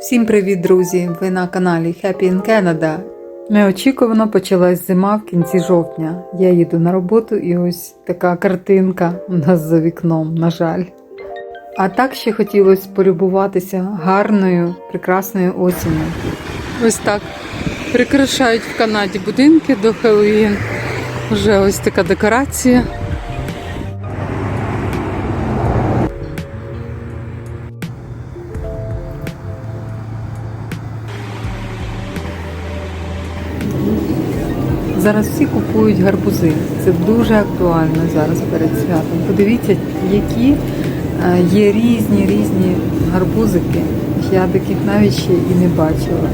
Всім привіт, друзі! Ви на каналі Happy in Canada. Неочікувано почалась зима в кінці жовтня. Я їду на роботу і ось така картинка у нас за вікном, на жаль. А так ще хотілося полюбуватися гарною, прекрасною осінню. Ось так прикрашають в Канаді будинки до Хеллоуін. Вже ось така декорація. Зараз всі купують гарбузи. Це дуже актуально зараз перед святом. Подивіться, які е, є різні різні гарбузики. Я таких навіть ще і не бачила.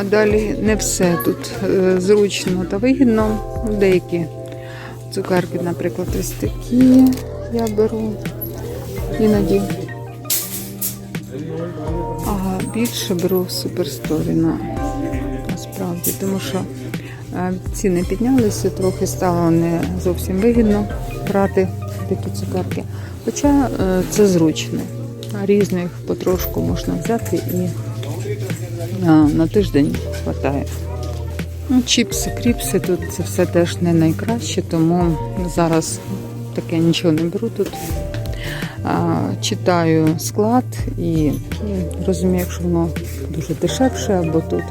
А далі не все тут е, зручно та вигідно. Деякі цукерки, наприклад, ось такі я беру іноді. А більше беру в суперсторі на насправді, тому що е, ціни піднялися, трохи стало не зовсім вигідно брати такі цукерки. Хоча е, це зручно. Різних потрошку можна взяти і на, на тиждень вистачає. Ну, чіпси, кріпси тут це все теж не найкраще, тому зараз таке нічого не беру тут. А, читаю склад і, і розумію, якщо воно дуже дешевше, або тут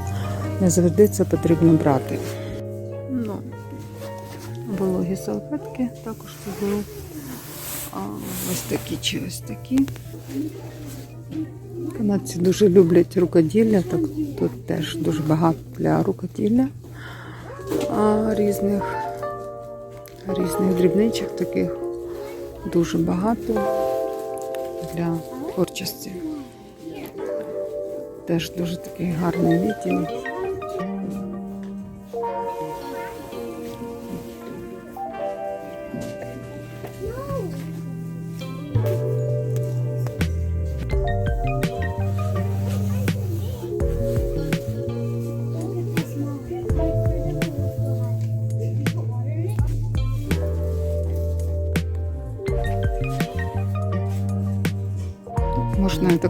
не завжди це потрібно брати. Ну, вологі салфетки також беру. А, ось такі чи ось такі. Канадці дуже люблять рукоділля, так тут теж дуже багато для рукоділля а, різних, різних дрібничок таких дуже багато для творчості. Теж дуже такий гарний відділ.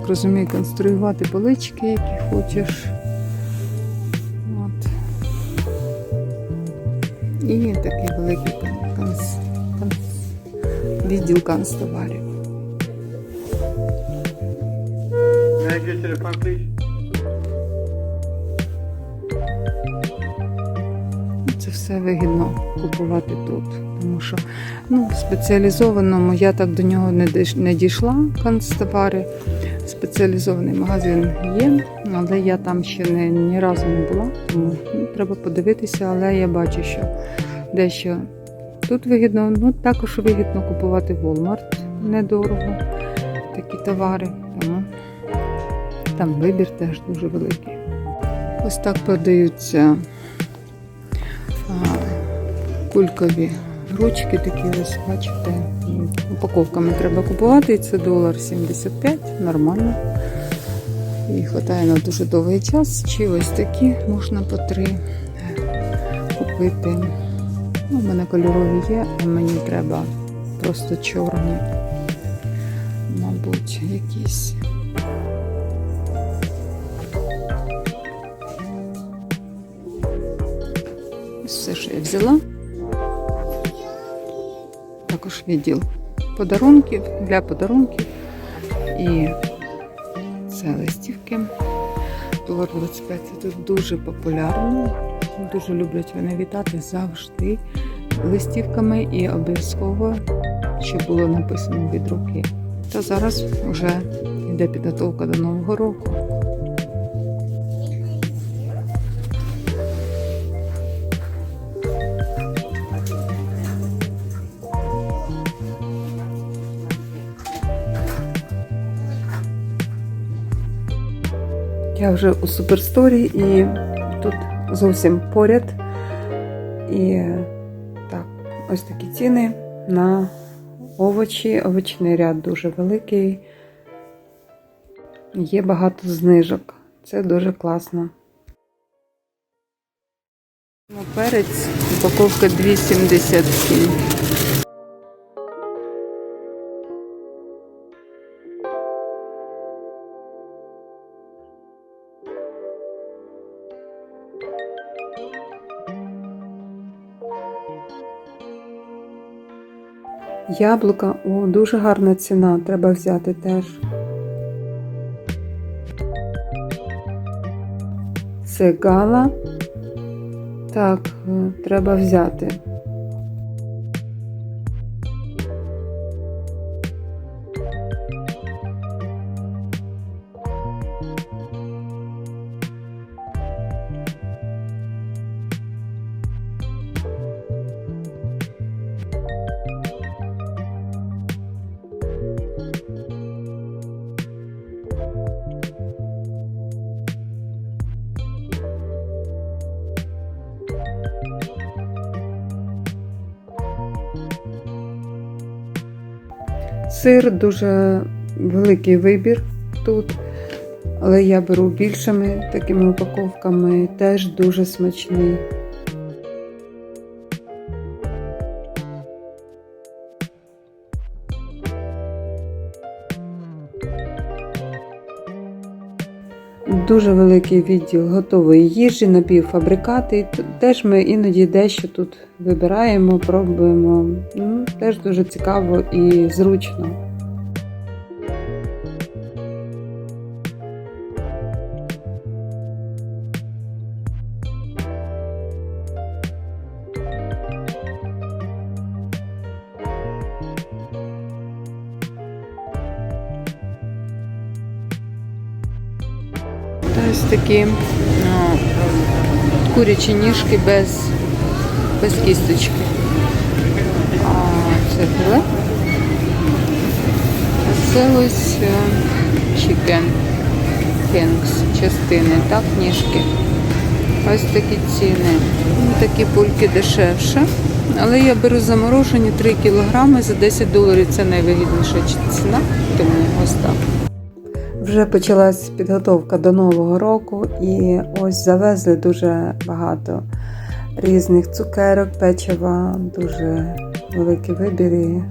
Розумію, конструювати полички, які хочеш. От. І такий великий канц, канц, відділ канцтоварів. Please? Це все вигідно купувати тут. Тому що ну, в спеціалізованому я так до нього не дійшла, канцтовари. Спеціалізований магазин є, але я там ще не, ні разу не була, тому треба подивитися, але я бачу, що дещо тут вигідно, ну також вигідно купувати Walmart недорого такі товари. Тому там вибір теж дуже великий. Ось так продаються кулькові ручки такі ось, бачите. Упаковками треба купувати, і це долар 75, нормально. І вистачає на дуже довгий час. Чи ось такі можна по три е, купити. Ну, у мене кольорові є, а мені треба просто чорні, мабуть, якісь. я взяла. Також відділ подарунків для подарунків. І це листівки. Долар 25 це тут дуже популярно. Дуже люблять вони вітати завжди листівками і обов'язково, щоб було написано від руки. Та зараз вже йде підготовка до Нового року. Вже у суперсторі і тут зовсім поряд. І так, ось такі ціни на овочі. Овочний ряд дуже великий. Є багато знижок. Це дуже класно. Перець, упаковка 2,77. Яблука, о, дуже гарна ціна, треба взяти теж. Це гала. Так, е, треба взяти. Сир дуже великий вибір тут, але я беру більшими такими упаковками, теж дуже смачний. Дуже великий відділ готової їжі, напівфабрикати. Теж ми іноді дещо тут вибираємо, пробуємо. Теж дуже цікаво і зручно. Такі ну, курячі ніжки без, без кісточки. Це філе. Е, chicken частини, так, ніжки. Ось такі ціни. Ну, такі пульки дешевше. Але я беру заморожені 3 кг за 10 доларів. Це найвигідніша ціна, тому ось так. Вже почалась підготовка до Нового року, і ось завезли дуже багато різних цукерок, печива, дуже великий вибір і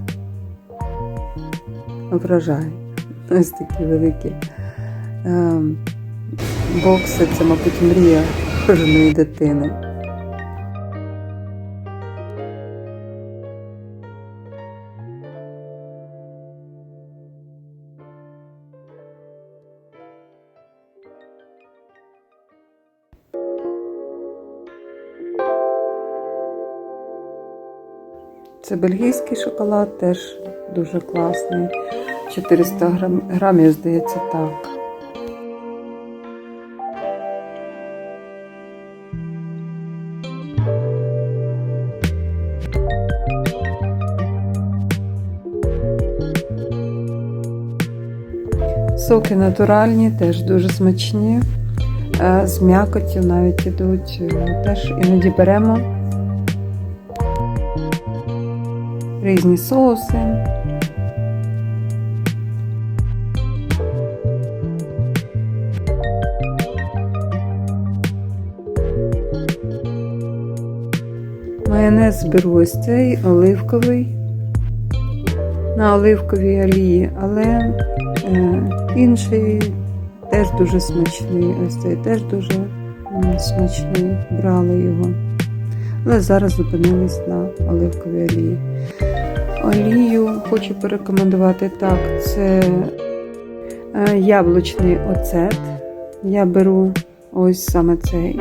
вражає. Ось такі великі ем, бокси, це, мабуть, мрія кожної дитини. Це бельгійський шоколад, теж дуже класний. 400 грам, грамів, здається, так. Соки натуральні, теж дуже смачні. Е, З м'якоттю навіть ідуть. Е, Теж іноді беремо. Різні соуси. Майонез беру ось цей оливковий на оливковій олії, але е, інший теж дуже смачний. Ось цей теж дуже м, смачний. Брали його. Але зараз зупинились на оливковій олії. Олію хочу порекомендувати так, це е, яблучний оцет. Я беру ось саме цей.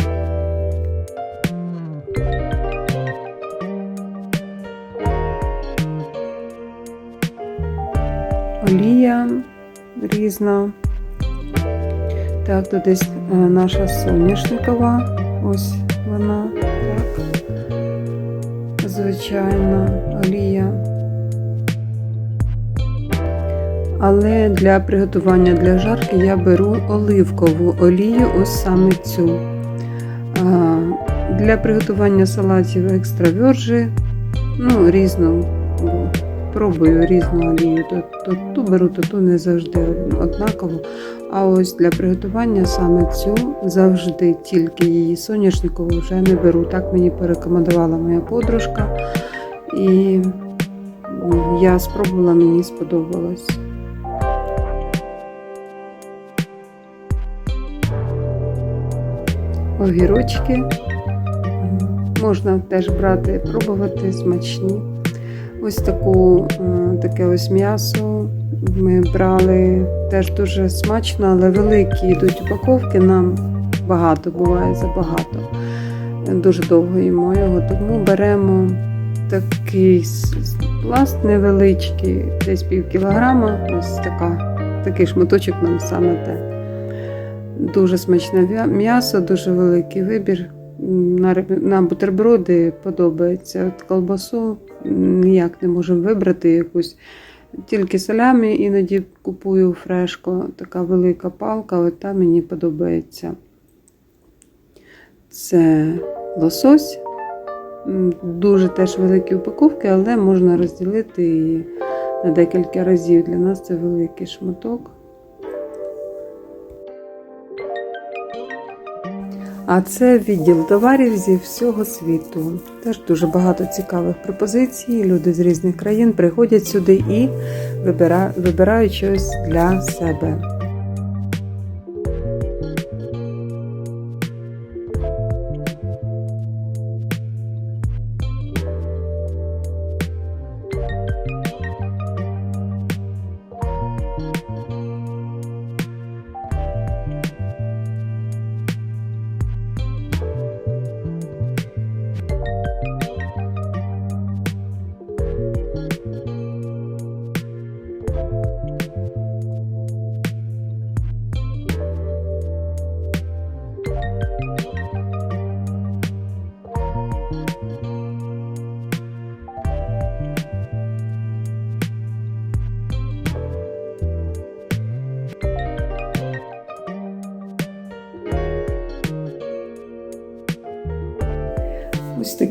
Олія різна. Так, тут десь е, наша соняшникова. Ось вона. Так. Звичайна олія. Але для приготування для жарки я беру оливкову олію, ось саме цю. Для приготування салатів екстра вьорджі, ну, різну, пробую різну олію. То ту беру, то ту не завжди однаково. А ось для приготування саме цю завжди тільки її соняшникову вже не беру. Так мені порекомендувала моя подружка. І я спробувала, мені сподобалось. Огірочки можна теж брати, пробувати смачні. Ось таку, е, таке ось м'ясо ми брали теж дуже смачно, але великі йдуть упаковки. Нам багато буває забагато. Дуже довго їмо його, тому беремо такий пласт невеличкий, десь пів кілограма. Ось така, такий шматочок нам саме те. Дуже смачне м'ясо, дуже великий вибір. На, бутерброди подобається. От колбасу ніяк не можемо вибрати якусь. Тільки салямі іноді купую фрешко, така велика палка, от та мені подобається. Це лосось. Дуже теж великі упаковки, але можна розділити її на декілька разів. Для нас це великий шматок. А це відділ товарів зі всього світу. Теж дуже багато цікавих пропозицій. Люди з різних країн приходять сюди і вибирають щось для себе.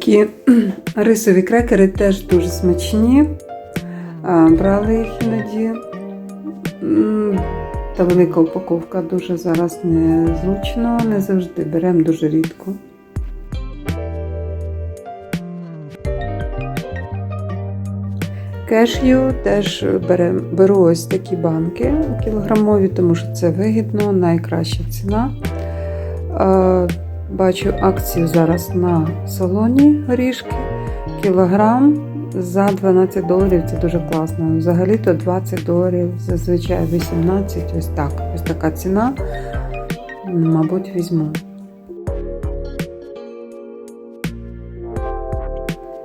Такі рисові крекери теж дуже смачні. Брали їх іноді. Та велика упаковка дуже зараз незручно, не завжди беремо дуже рідко. Кешю теж берем, беру ось такі банки кілограмові, тому що це вигідно, найкраща ціна. Бачу акцію зараз на салоні горішки. Кілограм за 12 доларів це дуже класно. Взагалі-то 20 доларів, зазвичай 18, ось так. Ось така ціна. Мабуть, візьму.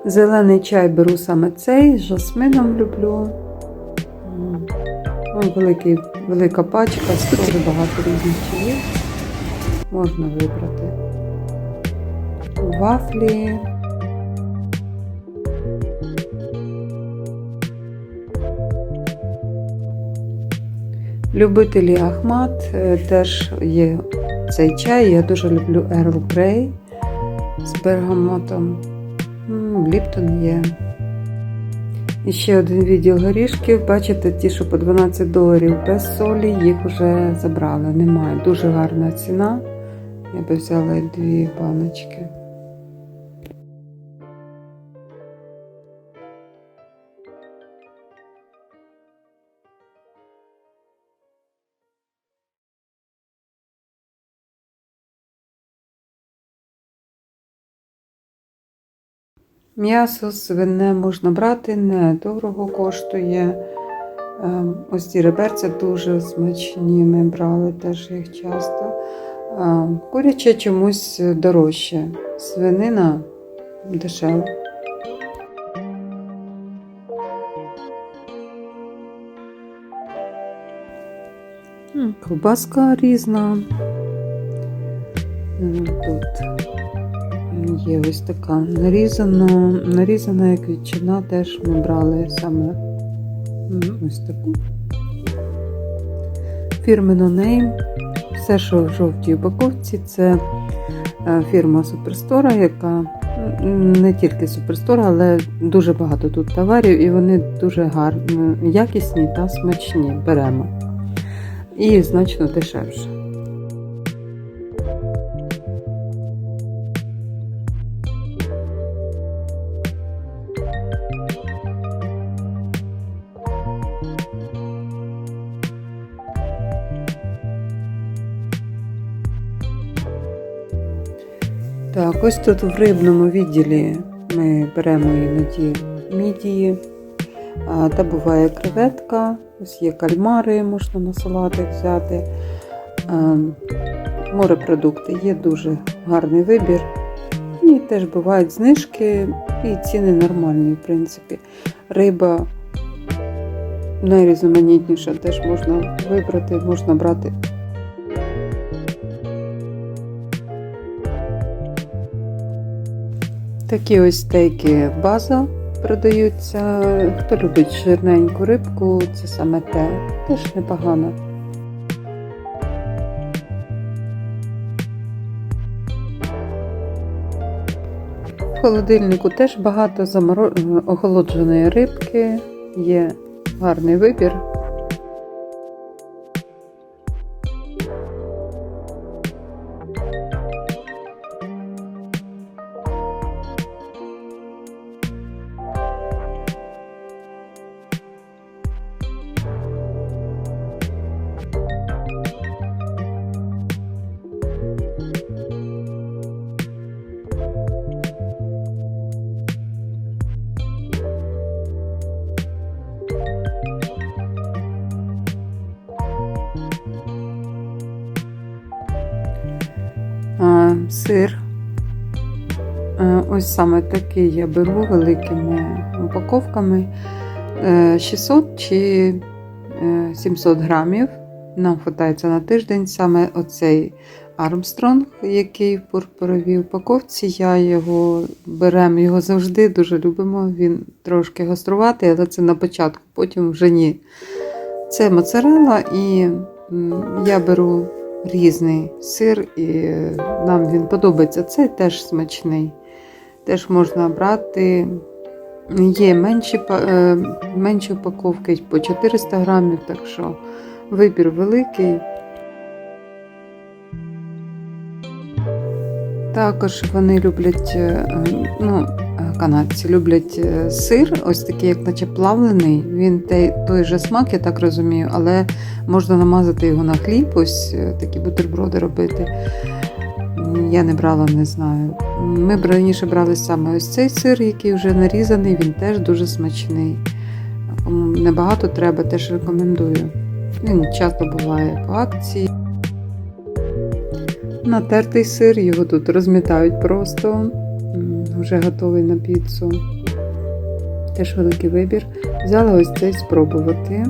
Зелений чай беру саме цей, з жасмином люблю. Великий, велика пачка, дуже багато різних чаїв. Можна вибрати. Вафлі. Любителі Ахмат е, теж є цей чай. Я дуже люблю Ерл Грей з бергамотом. Ліптон є. І ще один відділ горішків. Бачите, ті, що по 12 доларів без солі, їх вже забрали. Немає. Дуже гарна ціна. Я би взяла дві баночки. М'ясо свине можна брати, недорого коштує. Е, Ось ці реберця дуже смачні. Ми брали теж їх часто. Е, Куряче чомусь дорожче. Свинина дешева. Ковбаска різна. Тут є ось така нарізана, нарізана як ветчина, теж ми брали саме ось таку. Фірмено нейм. Все, що в жовтій упаковці, це е, фірма Суперстора, яка не тільки Суперстора, але дуже багато тут товарів, і вони дуже гарні, якісні та смачні. Беремо. І значно дешевше. Ось тут в рибному відділі ми беремо іноді мідії, та буває креветка, ось є кальмари, можна на салатик взяти. Морепродукти є дуже гарний вибір. І теж бувають знижки, і ціни нормальні, в принципі. Риба найрізноманітніша теж можна вибрати, можна брати Такі ось стейки база продаються. Хто любить жирненьку рибку, це саме те. Теж непогано. В холодильнику теж багато заморо... охолодженої рибки, є гарний вибір. Сир. Е, Ось саме такий я беру великими упаковками. Е, 600 чи е, 700 грамів. Нам вистачається на тиждень. Саме оцей Армстронг, який в пурпуровій упаковці. Я його беремо його завжди дуже любимо. Він трошки гоструватий, але це на початку, потім вже ні. Це моцарелла, і я беру різний сир, і нам він подобається. Цей теж смачний. Теж можна брати. Є менші, е, менші упаковки по 400 грамів, так що вибір великий. Також вони люблять, е, ну, канадці люблять е, сир, ось такий, як наче плавлений. Він той, же смак, я так розумію, але можна намазати його на хліб, ось е, такі бутерброди робити. Я не брала, не знаю. Ми раніше брали саме ось цей сир, який вже нарізаний, він теж дуже смачний. Небагато треба, теж рекомендую. Він часто буває по акції. Натертий сир, його тут розмітають просто, вже готовий на піцу. Теж великий вибір. Взяла ось цей спробувати.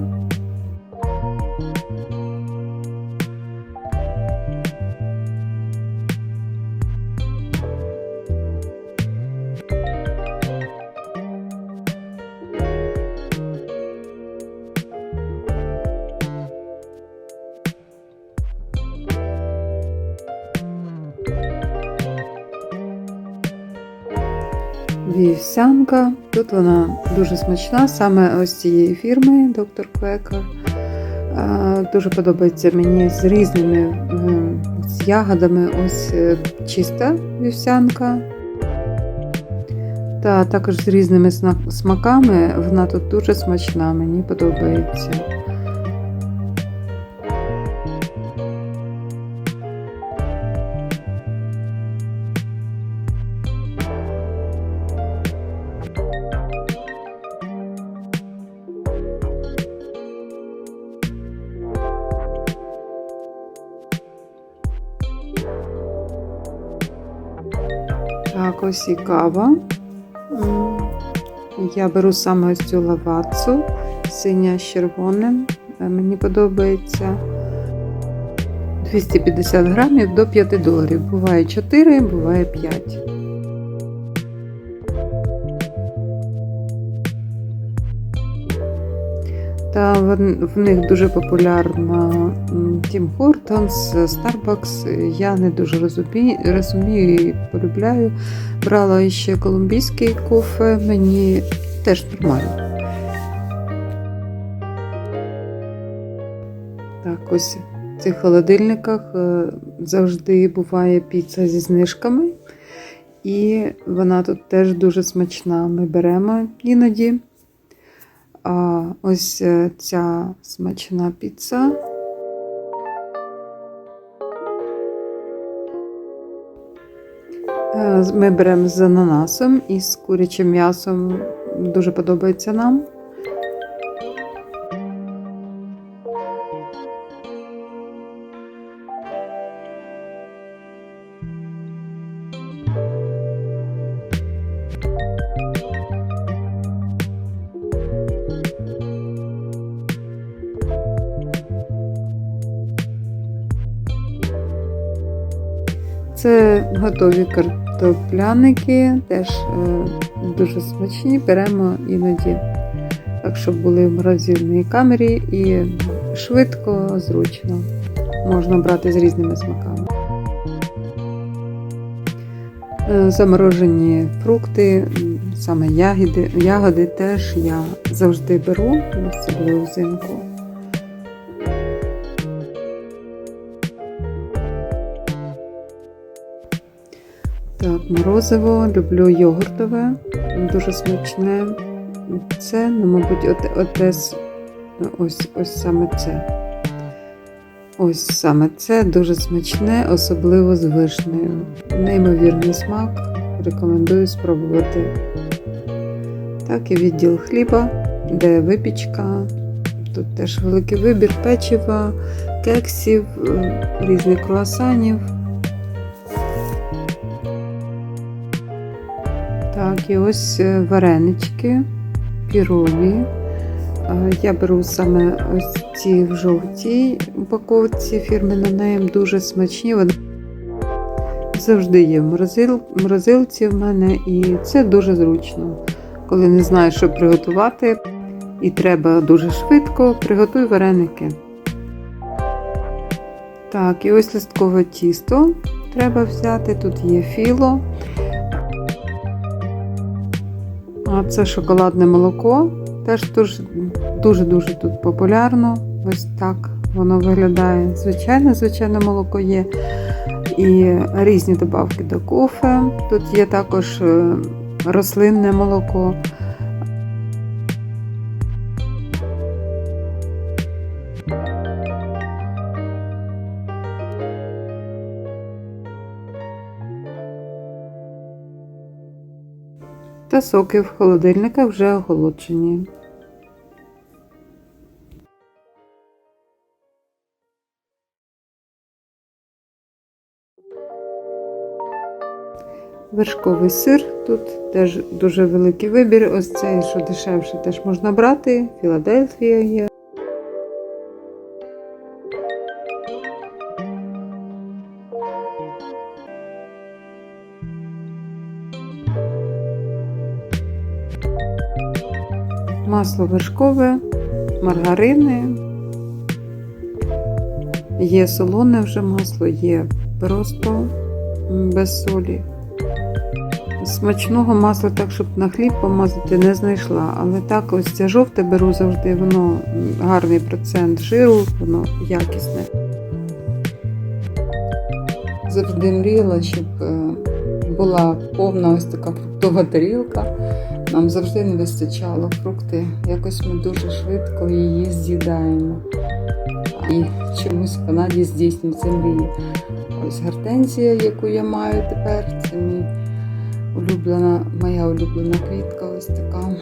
Вона дуже смачна, саме ось цієї фірми Доктор Квека. Дуже подобається мені з різними з ягодами. Ось е, чиста вівсянка. Та також з різними смаками. Вона тут дуже смачна, мені подобається. Ось і кава. Я беру саме ось цю лавацу, синя з червоним. Е, Мені подобається 250 грамів до 5 доларів. Буває 4, буває 5. Та в, них дуже популярна м, Tim Hortons, Starbucks. Я не дуже розумію, розумію і полюбляю. Брала ще колумбійський кофе, мені теж нормально. Так, ось в цих холодильниках е, завжди буває піца зі знижками. І вона тут теж дуже смачна. Ми беремо іноді. А ось е, ця смачна піца. Е, Ми беремо з ананасом і з курячим м'ясом. Дуже подобається нам. Готові картопляники, теж е, дуже смачні. Беремо іноді, так, щоб були в морозильній камері і швидко, зручно. Можна брати з різними смаками. Е, Заморожені фрукти, саме ягоди, ягоди теж я завжди беру, особливо взимку. Так, морозиво, люблю йогуртове, дуже смачне. Це, ну, мабуть, от, отес, ось, ось саме це. Ось саме це дуже смачне, особливо з вишнею. Неймовірний смак. Рекомендую спробувати. Так, і відділ хліба, де випічка. Тут теж великий вибір печива, кексів, е, різних круасанів. І ось е, варенички, пірові. Е, Я беру саме ось ці в жовтій упаковці фірми Noname, дуже смачні. Вони завжди є в морозил, морозилці в мене, і це дуже зручно. Коли не знаєш, що приготувати, і треба дуже швидко, приготуй вареники. Так, і ось листкове тісто треба взяти. Тут є філо. А це шоколадне молоко. Теж дуже- дуже-дуже тут популярно. Ось так воно виглядає. Звичайне, звичайне молоко є. І різні добавки до кофе. Тут є також е, рослинне молоко. Та соки в холодильниках вже охолоджені. Вершковий сир. Тут теж дуже великий вибір. Ось цей, що дешевше, теж можна брати. Філадельфія є. Масло вершкове, маргарини. Є солоне вже масло, є просто без солі. Смачного масла, так, щоб на хліб помазати, не знайшла. Але так, ось це жовте беру завжди, воно гарний процент жиру, воно якісне. Завжди мріяла, щоб е, була повна ось така фруктова тарілка. Нам завжди не вистачало фрукти. Якось ми дуже швидко її з'їдаємо. І чомусь в Канаді здійснюється мрії. Ось гортензія, яку я маю тепер. Це мій улюблена, моя улюблена квітка. Ось така.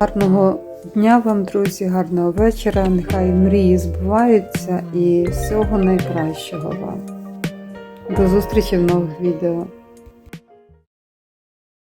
Гарного дня вам, друзі, гарного вечора. Нехай мрії збуваються і всього найкращого вам. До зустрічі в нових відео.